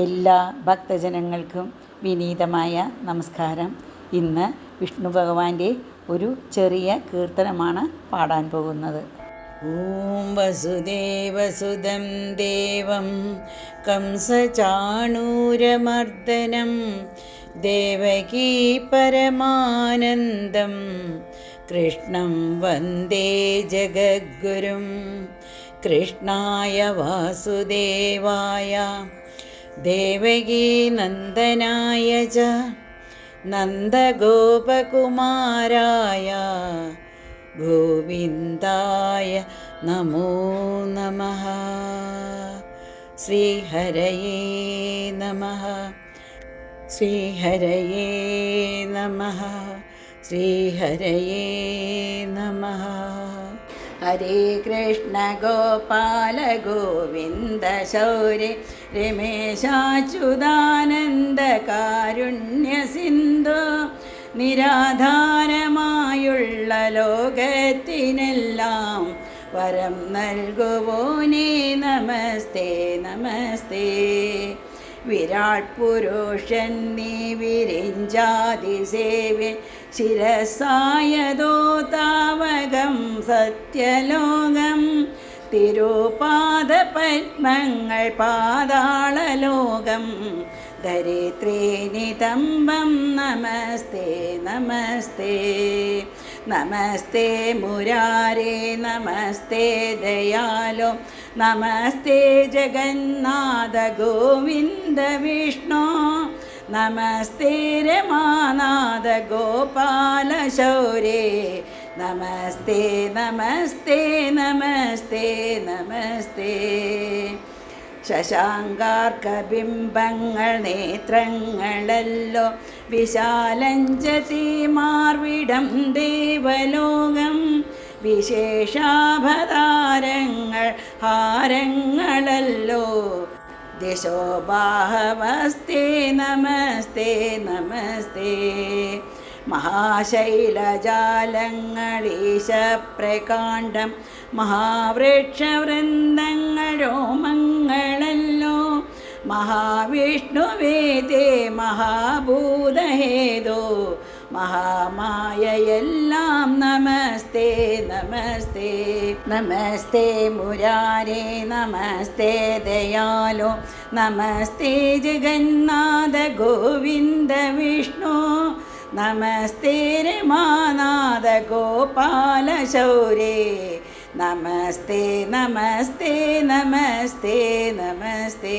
എല്ലാ ഭക്തജനങ്ങൾക്കും വിനീതമായ നമസ്കാരം. ഇന്ന് വിഷ്ണു ഭഗവാന്റെ ഒരു ചെറിയ കീർത്തനമാണ് പാടാൻ പോകുന്നത്. ഓം വസുദേവസുതം ദേവം കംസചാണൂരമർദ്ദനം ദേവകീ പരമാനന്ദം കൃഷ്ണം വന്ദേ ജഗദ്ഗുരും കൃഷ്ണായ വാസുദേവായ ദേവകീ നന്ദനായ ച നന്ദഗോപകുമാരായ ഗോവിന്ദായ നമോ നമ. ശ്രീഹരയേ നമഃ. ശ്രീഹരയേ നമഃ. ശ്രീഹരയേ നമഃ. ഹരേ കൃഷ്ണ ഗോപാല ഗോവിന്ദ ശൗര്യ രമേശാച്യുതാനന്ദ കാരുണ്യ സിന്ധു നിരാധാരമായുള്ള ലോകത്തിനെല്ലാം വരം നൽകുവോനേ നമസ്തേ നമസ്തേ. വിരാട് പുരുഷൻ നീ വിരിഞ്ചാതിസേവ്യ ശിരസായതോ താവകം സത്യലോകം. തിരുപാദ പത്മങ്ങൾ പാതാളലോകം ധരിത്രീനിതംബം നമസ്തേ നമസ്തേ. നമസ്തേ മുരാരേ നമസ്തേ ദയാലോ. നമസ്തേ ജഗന്നാഥ ഗോവിന്ദ വിഷ്ണു. നമസ്തേ രമാനാഥ ഗോപാല ശൗരേ നമസ്തേ നമസ്തേ നമസ്തേ നമസ്തേ. ശശാങ്കാർക്കബിംബങ്ങൾ നേത്രങ്ങളല്ലോ വിശാലഞ്ചതി മാർവിടം ദേവലോകം. വിശേഷാഭതാരങ്ങൾ ഹാരങ്ങളല്ലോ दिशोबाहमस्ते നമസ്തേ नमस्ते മഹാശൈലജാലങ്ങളീശപ്രകാണ്ഡം മഹാവൃക്ഷവൃന്ദങ്ങളോ മംഗളല്ലോ മഹാവിഷ്ണുവേദേ മഹാഭൂതഹേതോ. മഹാമായയെല്ലാം നമസ്തേ നമസ്തേ നമസ്തേ മുരാരേ നമസ്തേ ദയാലോ നമസ്തേ ജഗന്നാഥ ഗോവിന്ദ വിഷ്ണു നമസ്തേ രമാനാഥ ഗോപാല ശൗരേ നമസ്തേ നമസ്തേ നമസ്തേ നമസ്തേ.